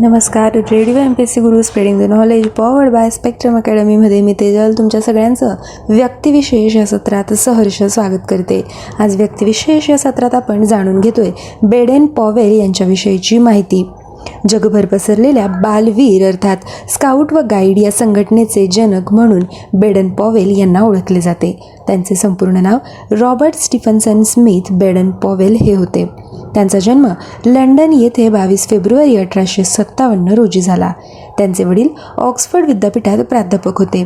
नमस्कार radio M P S C Guru spreading the knowledge powered by Spectrum अकॅडमीमध्ये मी तेजल तुमच्या सगळ्यांचं व्यक्तिविशेष या सत्रात सहर्ष स्वागत करते. आज व्यक्तिविशेष या सत्रात आपण जाणून घेतोय बेडेन पॉवेल यांच्याविषयीची माहिती. जगभर पसरलेल्या बालवीर अर्थात स्काउट व गाईड या संघटनेचे जनक म्हणून बेडन पॉवेल यांना ओळखले जाते. त्यांचे संपूर्ण नाव Robert Stephenson Smith Baden Powell हे होते. त्यांचा जन्म लंडन येथे बावीस फेब्रुवारी अठराशे सत्तावन्न रोजी झाला. त्यांचे वडील ऑक्सफर्ड विद्यापीठात प्राध्यापक होते.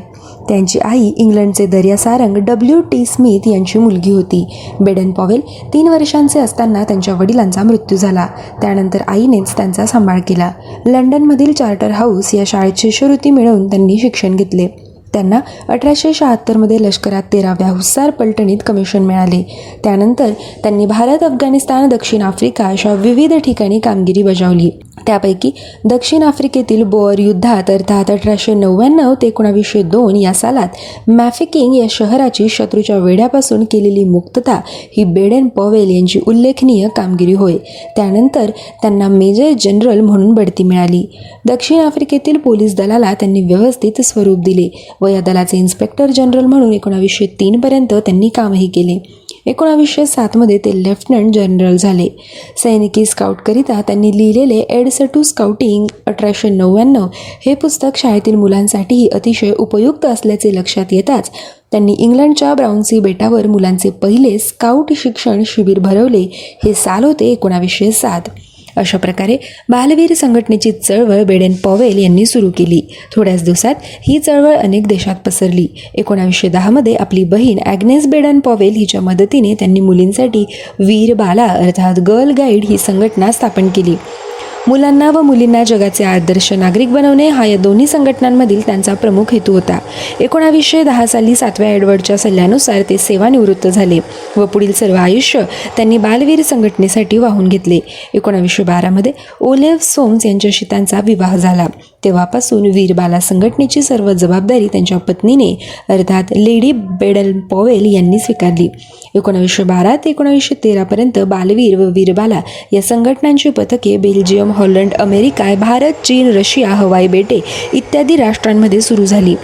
त्यांची आई इंग्लंडचे दर्या सारंग डब्ल्यू टी स्मिथ यांची मुलगी होती. बेडन पॉवेल तीन वर्षांचे असताना त्यांच्या वडिलांचा मृत्यू झाला. त्यानंतर आईनेच त्यांचा सांभाळ केला. लंडनमधील चार्टर हाऊस या शाळेत शिष्यवृत्ती मिळवून त्यांनी शिक्षण घेतले. त्यांना अठराशे शहात्तरमध्ये लष्करात तेराव्या हुस्सार पलटणीत कमिशन मिळाले. त्यानंतर त्यांनी भारत अफगाणिस्तान दक्षिण आफ्रिका अशा विविध ठिकाणी कामगिरी बजावली. त्यापैकी दक्षिण आफ्रिकेतील बोअर युद्धात अर्थात अठराशे नव्याण्णव ते एकोणावीसशे दोन या सालात मॅफिकिंग या शहराची शत्रूच्या वेढ्यापासून केलेली मुक्तता ही बेडेन पॉवेल यांची उल्लेखनीय कामगिरी होय. त्यानंतर त्यांना मेजर जनरल म्हणून बढती मिळाली. दक्षिण आफ्रिकेतील पोलीस दलाला त्यांनी व्यवस्थित स्वरूप दिले. व या दलाचे इन्स्पेक्टर जनरल म्हणून एकोणावीसशे तीनपर्यंत त्यांनी कामही केले. एकोणावीसशे सातमध्ये ते लेफ्टनंट जनरल झाले. सैनिकी स्काउटकरिता त्यांनी लिहिलेले एड्स टू स्काउटिंग अठराशे नव्याण्णव हे पुस्तक शाळेतील मुलांसाठीही अतिशय उपयुक्त असल्याचे लक्षात येताच त्यांनी इंग्लंडच्या ब्राउन्सी बेटावर मुलांचे पहिले स्काउट शिक्षण शिबिर भरवले. हे साल होते एकोणावीसशे सात. अशा प्रकारे बालवीर संघटनेची चळवळ बेडेन पॉवेल यांनी सुरू केली. थोड्याच दिवसात ही चळवळ अनेक देशात पसरली. एकोणावीसशे दहामध्ये आपली बहीण ॲग्नेस बेडन पॉवेल हिच्या मदतीने त्यांनी मुलींसाठी वीर बाला अर्थात गर्ल गाईड ही संघटना स्थापन केली. मुलांना व मुलींना जगाचे आदर्श नागरिक बनवणे हा या दोन्ही संघटनांमधील त्यांचा प्रमुख हेतू होता. एकोणावीसशे दहा साली सातव्या एडवर्डच्या सल्ल्यानुसार ते सेवानिवृत्त झाले व पुढील सर्व आयुष्य त्यांनी बालवीर संघटनेसाठी वाहून घेतले. एकोणावीसशे बारामध्ये ओलेव सोम्स यांच्याशी त्यांचा विवाह झाला. तेव्हापासून वीर बाला संघटनेची सर्व जबाबदारी त्यांच्या पत्नीने अर्थात लेडी बेडल पॉवेल यांनी स्वीकारली. एकोणावीसशे बारा ते एकोणावीसशे तेरापर्यंत बालवीर व वीरबाला या संघटनांची पथके बेल्जियम हॉलंड अमेरिका भारत चीन रशिया हवाई बेटे इत्यादी राष्ट्रांमध्ये सुरू झाली.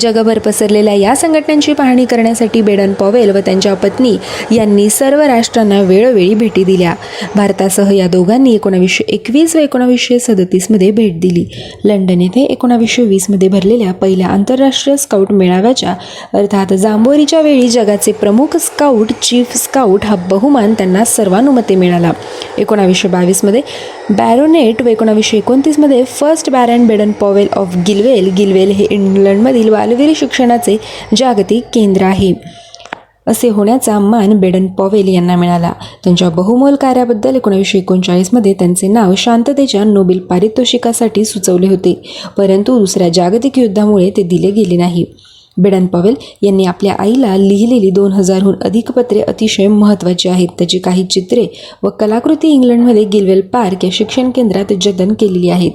जगभर पसरलेल्या या संघटनांची पाहणी करण्यासाठी बेडन पॉवेल व त्यांच्या पत्नी यांनी सर्व राष्ट्रांना वेळोवेळी भेटी दिल्या. भारतासह या दोघांनी एकोणावीसशे एकवीस व एकोणावीसशे सदतीसमध्ये भेट दिली. लंडन येथे एकोणावीसशे वीसमध्ये भरलेल्या पहिल्या आंतरराष्ट्रीय स्काउट मेळाव्याच्या अर्थात जांभोरीच्या वेळी जगाचे प्रमुख स्काउट चीफ स्काउट हा बहुमान त्यांना सर्वानुमते मिळाला. एकोणावीसशे बावीसमध्ये बॅरोनेट व एकोणावीसशे एकोणतीसमध्ये first baron Baden Powell of Gilwell Gilwell हे इंग्लंडमधील बालवीर शिक्षणाचे जागतिक केंद्र आहे. असे होण्याचा मान बेडन पॉवेल यांना मिळाला. त्यांच्या बहुमोल कार्याबद्दल एकोणीसशे एकोणचाळीसमध्ये त्यांचे नाव शांततेच्या नोबेल पारितोषिकासाठी सुचवले होते परंतु दुसऱ्या जागतिक युद्धामुळे ते दिले गेले नाही. बेडन पॉवेल यांनी आपल्या आईला लिहिलेली दोन हजारहून अधिक पत्रे अतिशय महत्त्वाची आहेत. त्याची काही चित्रे व कलाकृती इंग्लंडमध्ये गिलवेल पार्क या शिक्षण केंद्रात जतन केलेली आहेत.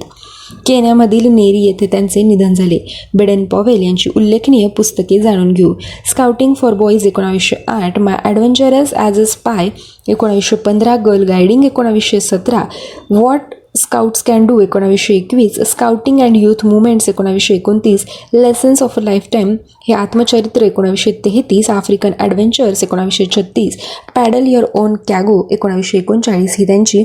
केन्यामधील नेरी येथे त्यांचे निधन झाले. बेडेन पॉवेल यांची उल्लेखनीय पुस्तके जाणून घेऊ. स्काउटिंग फॉर बॉईज एकोणावीसशे आठ my adventures as a spy एकोणावीसशे पंधरा गर्ल गायडिंग एकोणावीसशे सतरा वॉट स्काउट्स कॅन डू एकोणावीसशे एकवीस स्काउटिंग अँड यूथ मुवमेंट्स एकोणावीसशे एकोणतीस lessons of a lifetime हे आत्मचरित्र एकोणावीसशे तेहतीस आफ्रिकन ॲडव्हेंचर्स एकोणावीसशे छत्तीस पॅडल युअर ओन कॅगो एकोणावीसशे एकोणचाळीस ही त्यांची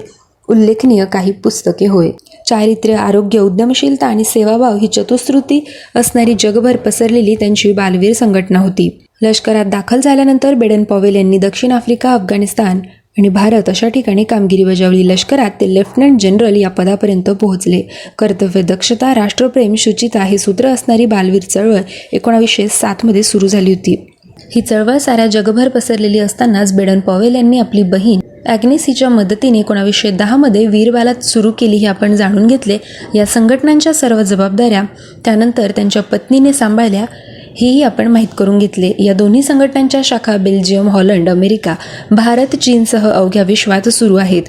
उल्लेखनीय काही पुस्तके होय. चारित्र्य आरोग्य उद्यमशीलता आणि सेवाभाव ही चतुश्रुती असणारी जगभर पसरलेली त्यांची बालवीर संघटना होती. लष्करात दाखल झाल्यानंतर बेडन पॉवेल यांनी दक्षिण आफ्रिका अफगाणिस्तान आणि भारत अशा ठिकाणी कामगिरी बजावली. लष्करात ते लेफ्टनंट जनरल या पदापर्यंत पोहोचले. कर्तव्य दक्षता राष्ट्रप्रेम शुचिता हे सूत्र असणारी बालवीर चळवळ एकोणावीसशे सातमध्ये सुरू झाली होती. ही चळवळ साऱ्या जगभर पसरलेली असतानाच बेडन पॉवेल यांनी आपली बहीण ॲग्नेस हिच्या मदतीने एकोणावीसशे दहामध्ये वीरबालात सुरू केली हे आपण जाणून घेतले. या संघटनांच्या सर्व जबाबदाऱ्या त्यानंतर त्यांच्या पत्नीने सांभाळल्या हेही आपण माहीत करून घेतले. या दोन्ही संघटनांच्या शाखा बेल्जियम हॉलंड अमेरिका भारत चीनसह अवघ्या विश्वात सुरू आहेत.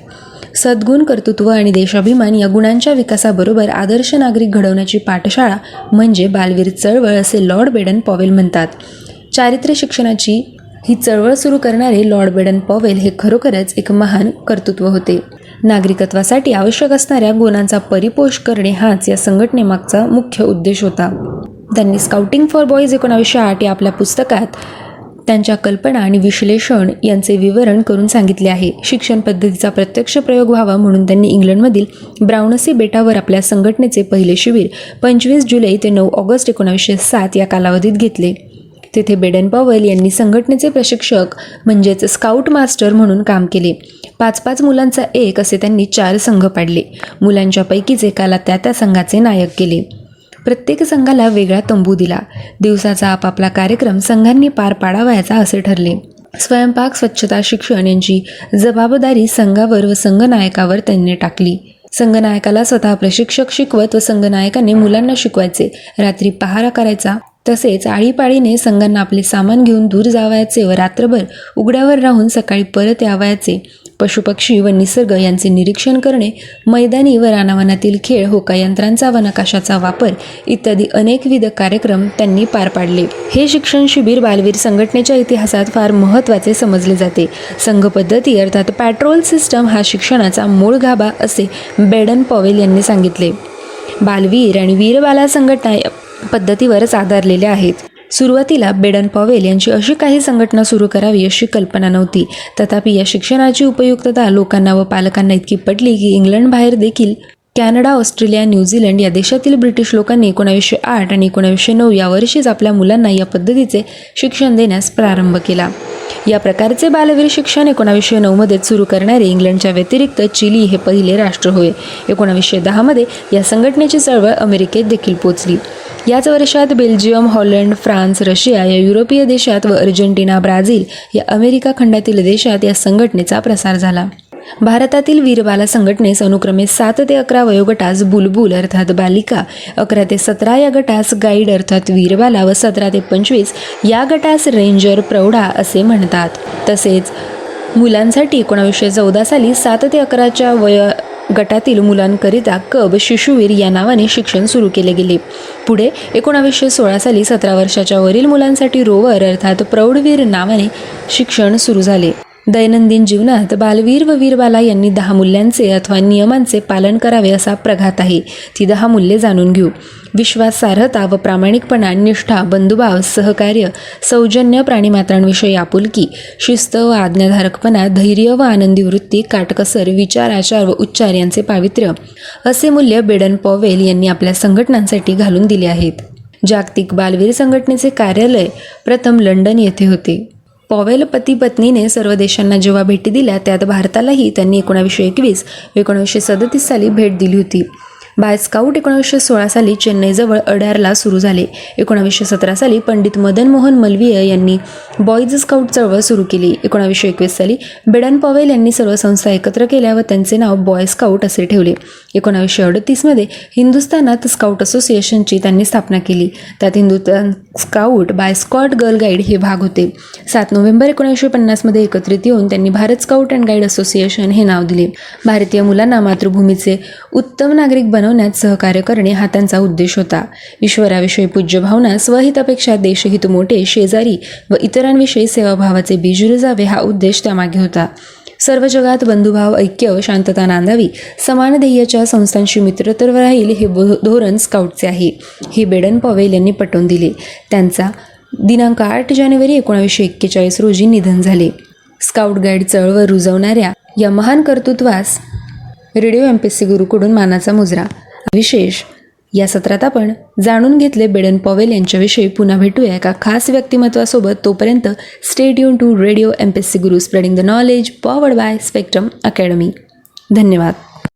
सद्गुण कर्तृत्व आणि देशाभिमान या गुणांच्या विकासाबरोबर आदर्श नागरिक घडवण्याची पाठशाळा म्हणजे बालवीर चळवळ असे लॉर्ड बेडन पॉवेल म्हणतात. चारित्र्य शिक्षणाची ही चळवळ सुरू करणारे लॉर्ड बेडन पॉवेल हे खरोखरच एक महान कर्तृत्व होते. नागरिकत्वासाठी आवश्यक असणाऱ्या गुणांचा परिपोष करणे हाच या संघटनेमागचा मुख्य उद्देश होता. त्यांनी स्काउटिंग फॉर बॉईज एकोणावीसशे आठ या आपल्या पुस्तकात त्यांच्या कल्पना आणि विश्लेषण यांचे विवरण करून सांगितले आहे. शिक्षण पद्धतीचा प्रत्यक्ष प्रयोग व्हावा म्हणून त्यांनी इंग्लंडमधील ब्राउनसी बेटावर आपल्या संघटनेचे पहिले शिबिर पंचवीस जुलै ते नऊ ऑगस्ट एकोणावीसशे सात या कालावधीत घेतले. तेथे बेडन पॉवेल यांनी संघटनेचे प्रशिक्षक म्हणजेच स्काउट मास्टर म्हणून काम केले. पाच पाच मुलांचा एक असे त्यांनी चार संघ पाडले. मुलांच्या पैकीच एकाला त्या त्या संघाचे नायक केले. प्रत्येक संघाला वेगळा तंबू दिला. दिवसाचा आपापला कार्यक्रम संघांनी पार पाडावयाचा असे ठरले. स्वयंपाक स्वच्छता शिक्षण यांची जबाबदारी संघावर व संघनायकावर त्यांनी टाकली. संघनायकाला स्वतः प्रशिक्षक शिकवत व संघनायकाने मुलांना शिकवायचे. रात्री पहारा करायचा. तसेच आळीपाळीने संघांना आपले सामान घेऊन दूर जावायचे व रात्रभर उघड्यावर राहून सकाळी परत यावायचे पशुपक्षी व निसर्ग यांचे निरीक्षण करणे मैदानी व रानावनातील खेळ होकायंत्रांचा व नकाशाचा वापर इत्यादी अनेकविध कार्यक्रम त्यांनी पार पाडले. हे शिक्षण शिबिर बालवीर संघटनेच्या इतिहासात फार महत्त्वाचे समजले जाते. संघ पद्धती अर्थात पॅट्रोल सिस्टम हा शिक्षणाचा मूळ गाभा असे बेडन पॉवेल यांनी सांगितले. बालवीर आणि वीरबाला संघटना पद्धतीवरच आधारलेल्या आहेत. सुरुवातीला बेडन पॉवेल यांची अशी काही संघटना सुरू करावी अशी कल्पना नव्हती. तथापि या शिक्षणाची उपयुक्तता लोकांना व पालकांना इतकी पटली की इंग्लंड बाहेर देखील कॅनडा ऑस्ट्रेलिया न्यूझीलंड या देशातील ब्रिटिश लोकांनी एकोणावीसशे आठ आणि एकोणावीसशे नऊ या वर्षीच आपल्या मुलांना या पद्धतीचे शिक्षण देण्यास प्रारंभ केला. या प्रकारचे बालवीर शिक्षण एकोणावीसशे नऊमध्ये सुरू करणारे इंग्लंडच्या व्यतिरिक्त चिली हे पहिले राष्ट्र होय. एकोणावीसशे दहामध्ये या संघटनेची चळवळ अमेरिकेत देखील पोचली. याच वर्षात बेल्जियम हॉलंड फ्रान्स रशिया या युरोपीय देशात व अर्जेंटिना ब्राझील या अमेरिका खंडातील देशात या संघटनेचा प्रसार झाला. भारतातील वीरबाला संघटनेस अनुक्रमे सात ते अकरा वयोगटास बुलबुल अर्थात बालिका अकरा ते सतरा या गटास गाईड अर्थात वीरबाला व सतरा ते पंचवीस या गटास रेंजर प्रौढा असे म्हणतात. तसेच मुलांसाठी एकोणावीसशे चौदा साली सात ते अकराच्या वय गटातील मुलांकरिता कब शिशुवीर या नावाने शिक्षण सुरू केले गेले. पुढे एकोणावीसशे सोळा साली सतरा वर्षाच्या वरील मुलांसाठी रोवर अर्थात प्रौढवीर नावाने शिक्षण सुरू झाले. दैनंदिन जीवनात बालवीर व वीरबाला यांनी दहा मूल्यांचे अथवा नियमांचे पालन करावे असा प्रघात आहे. ती दहा मूल्ये जाणून घेऊ. विश्वासार्हता व प्रामाणिकपणा निष्ठा बंधुभाव सहकार्य सौजन्य प्राणीमात्रांविषयी आपुलकी शिस्त व आज्ञाधारकपणा धैर्य व आनंदी वृत्ती काटकसर विचार आचार व उच्चार यांचे पावित्र्य असे मूल्य बेडन पॉवेल यांनी आपल्या संघटनांसाठी घालून दिले आहेत. जागतिक बालवीर संघटनेचे कार्यालय प्रथम लंडन येथे होते. पॉवेल पती पत्नीने सर्व देशांना जेव्हा भेटी दिल्या त्यात भारतालाही त्यांनी एकोणावीसशे एकवीस एकोणावीसशे सदतीस साली भेट दिली होती. बाय स्काउट एकोणीसशे सोळा साली चेन्नईजवळ अड्यारला सुरू झाले. एकोणावीसशे सतरा साली पंडित मदन मोहन मलवीय यांनी बॉईज स्काउट चळवळ सुरू केली. एकोणावीसशे एकवीस साली बेडन पॉवेल यांनी सर्व संस्था एकत्र केल्या व त्यांचे नाव बॉय स्काउट असे ठेवले. एकोणावीसशे अडतीसमध्ये हिंदुस्थानात स्काउट असोसिएशनची त्यांनी स्थापना केली. त्यात Hindustan scout boy scout girl guide हे भाग होते. सात नोव्हेंबर एकोणीसशे पन्नासमध्ये एकत्रित येऊन त्यांनी Bharat scout and guide association हे नाव दिले. भारतीय मुलांना मातृभूमीचे उत्तम नागरिक बनव बनवण्यात सहकार्य करणे हा त्यांचा उद्देश होता. ईश्वराविषयी पूज्य भावना स्वहितापेक्षा देशहित मोठे शेजारी व इतरांविषयी सेवाभावाचे बीज रुजावे हा उद्देश त्यामागे होता. सर्व जगात बंधुभाव ऐक्य शांतता नांदावी समान ध्येयाच्या संस्थांशी मित्रत्व राहील हे धोरण स्काउटचे आहे. हे बेडन पवेल यांनी पटवून दिले. त्यांचा दिनांक आठ जानेवारी एकोणावीसशे एक्केचाळीस रोजी निधन झाले. स्काउट गाईड चळवळ रुजवणाऱ्या या महान कर्तृत्वास रेडिओ एम पी सी गुरुकडून मानाचा मुजरा. विशेष. या सत्रात आपण जाणून घेतले बेडन पॉवेल यांच्याविषयी. पुन्हा भेटूया एका खास व्यक्तिमत्वासोबत. तोपर्यंत stay युन to radio M P C Guru spreading the knowledge powered by Spectrum Academy धन्यवाद.